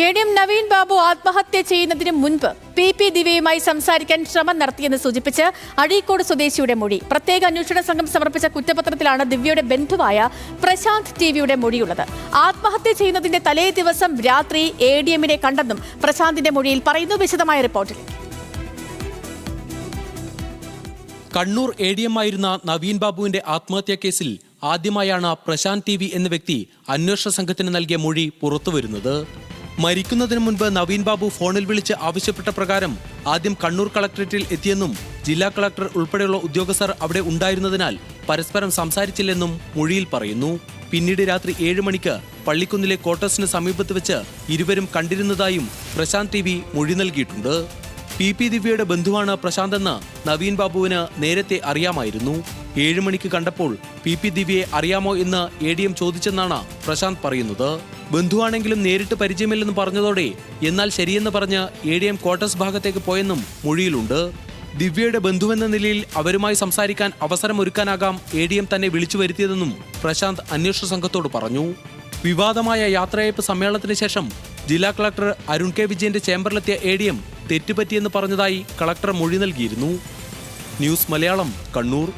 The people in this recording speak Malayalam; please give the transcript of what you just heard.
A D M Naveen Babu ആത്മഹത്യ ചെയ്യുന്നതിന് മുൻപ് പി പി ദിവ്യയുമായി സംസാരിക്കാൻ ശ്രമം നടത്തിയെന്ന് സൂചിപ്പിച്ച് അഴീക്കോട് സ്വദേശിയുടെ മൊഴി. പ്രത്യേക അന്വേഷണ സംഘം സമർപ്പിച്ച കുറ്റപത്രത്തിലാണ് ദിവ്യയുടെ ബന്ധുവായ പ്രശാന്ത് ടിവിയുടെ മൊഴിയുള്ളത്. ആത്മഹത്യ ചെയ്യുന്നതിന്റെ തലേ ദിവസം രാത്രി എ ഡി എമ്മിനെ കണ്ടെന്നും പ്രശാന്തിന്റെ മൊഴിയിൽ പറയുന്നു വിശദമായ റിപ്പോർട്ടിൽ. കണ്ണൂർ എ ഡി എം ആയിരുന്ന നവീൻ ബാബുവിന്റെ ആത്മഹത്യാ കേസിൽ ആദ്യമായാണ് പ്രശാന്ത് ടി വി എന്ന വ്യക്തി അന്വേഷണ സംഘത്തിന് നൽകിയ മൊഴി പുറത്തുവരുന്നത്. മരിക്കുന്നതിന് മുൻപ് നവീൻ ബാബു ഫോണിൽ വിളിച്ച് ആവശ്യപ്പെട്ട പ്രകാരം ആദ്യം കണ്ണൂർ കളക്ടറേറ്റിൽ എത്തിയെന്നും ജില്ലാ കളക്ടർ ഉൾപ്പെടെയുള്ള ഉദ്യോഗസ്ഥർ അവിടെ ഉണ്ടായിരുന്നതിനാൽ പരസ്പരം സംസാരിച്ചില്ലെന്നും മൊഴിയിൽ പറയുന്നു. പിന്നീട് രാത്രി ഏഴ് മണിക്ക് പള്ളിക്കുന്നിലെ ക്വാർട്ടേഴ്സിന് സമീപത്ത് വെച്ച് ഇരുവരും കണ്ടിരുന്നതായും പ്രശാന്ത് ടി മൊഴി നൽകിയിട്ടുണ്ട്. പി പി ദിവ്യയുടെ ബന്ധുവാണ് പ്രശാന്തെന്ന് നവീൻ ബാബുവിന് നേരത്തെ അറിയാമായിരുന്നു. ഏഴുമണിക്ക് കണ്ടപ്പോൾ പി പി ദിവ്യയെ അറിയാമോ എന്ന് എ ഡി എം ചോദിച്ചെന്നാണ് പ്രശാന്ത് പറയുന്നത്. ബന്ധുവാണെങ്കിലും നേരിട്ട് പരിചയമില്ലെന്ന് പറഞ്ഞതോടെ എന്നാൽ ശരിയെന്ന് പറഞ്ഞ് എ ഡി എം ക്വാർട്ടേഴ്സ് ഭാഗത്തേക്ക് പോയെന്നും മൊഴിയിലുണ്ട്. ദിവ്യയുടെ ബന്ധുവെന്ന നിലയിൽ അവരുമായി സംസാരിക്കാൻ അവസരമൊരുക്കാനാകാം എ ഡി എം തന്നെ വിളിച്ചു വരുത്തിയതെന്നും പ്രശാന്ത് അന്വേഷണ സംഘത്തോട് പറഞ്ഞു. വിവാദമായ യാത്രയയപ്പ് സമ്മേളനത്തിന് ശേഷം ജില്ലാ കളക്ടർ അരുൺ കെ വിജയന്റെ ചേംബറിലെത്തിയ എ ഡി എം തെറ്റുപറ്റിയെന്ന് പറഞ്ഞതായി കളക്ടർ മൊഴി നൽകിയിരുന്നു. ന്യൂസ് മലയാളം കണ്ണൂർ.